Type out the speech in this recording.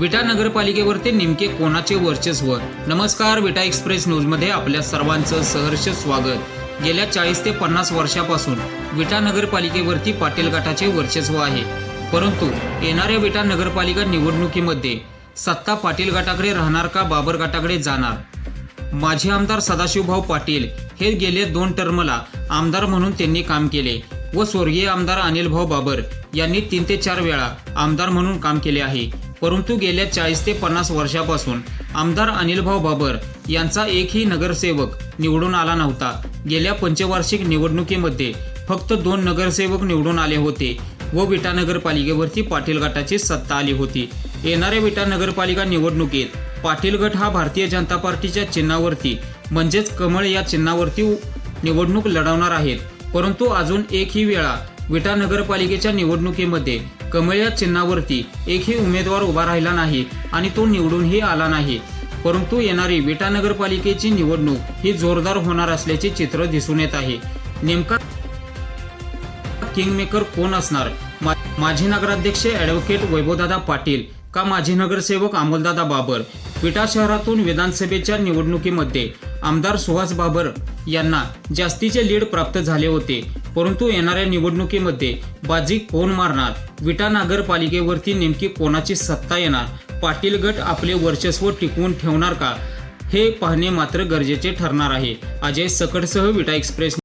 विटा नगरपालिकेवरती नेमके कोणाचे वर्चस्व? नमस्कार विटा एक्सप्रेस न्यूजमध्ये आपल्या सर्वांचं सहर्ष स्वागत. गेल्या चाळीस ते पन्नास वर्षापासून विटा नगरपालिकेवरती पाटील गटाचे वर्चस्व आहे. परंतु येणाऱ्या विटा नगरपालिका निवडणुकीमध्ये सत्ता पाटील गटाकडे राहणार का बाबर गटाकडे जाणार? माजी आमदार सदाशिवभाऊ पाटील हे गेले दोन टर्मला आमदार म्हणून त्यांनी काम केले. व स्वर्गीय आमदार अनिलभाऊ बाबर यांनी तीन ते चार वेळा आमदार म्हणून काम केले आहे. परंतु गेल्या चाळीस ते पन्नास वर्षापासून आमदार अनिलभाऊ बाबर यांचा एकही नगरसेवक निवडून आला नव्हता. गेल्या पंचवार्षिक निवडणुकीमध्ये फक्त दोन नगरसेवक निवडून आले होते व विटा नगरपालिकेवरती पाटील गटाची सत्ता आली होती. येणाऱ्या विटा नगरपालिका निवडणुकीत पाटील गट हा भारतीय जनता पार्टीच्या चिन्हावरती म्हणजेच कमळ या चिन्हावरती निवडणूक लढवणार आहेत. परंतु अजून एकही वेळा विटा नगरपालिकेच्या निवडणुकीमध्ये कमळ या चिन्हावरती एकही उमेदवार उभा राहिला नाही आणि तो निवडूनही आला नाही. परंतु येणारी विटा नगरपालिकेची निवडणूक ही जोरदार होणार असल्याचे चित्र दिसून येत आहे. नेमका किंगमेकर कोण असणार? माजी नगराध्यक्ष ॲडव्होकेट वैभवदादा पाटील का माजी नगरसेवक अमोलदादा बाबर? विटा शहरातून विधानसभेच्या निवडणुकीमध्ये आमदार सुहास बाबर यांना जास्तीचे लीड प्राप्त झाले होते. परंतु येणाऱ्या निवडणुकीमध्ये बाजी कोण मारणार? विटा नगरपालिकेवरती नेमकी कोणाची सत्ता येणार? पाटील गट आपले वर्चस्व टिकवून ठेवणार का? हे पाहणे मात्र गरजेचे ठरणार आहे. अजय सकटसह विटा एक्सप्रेस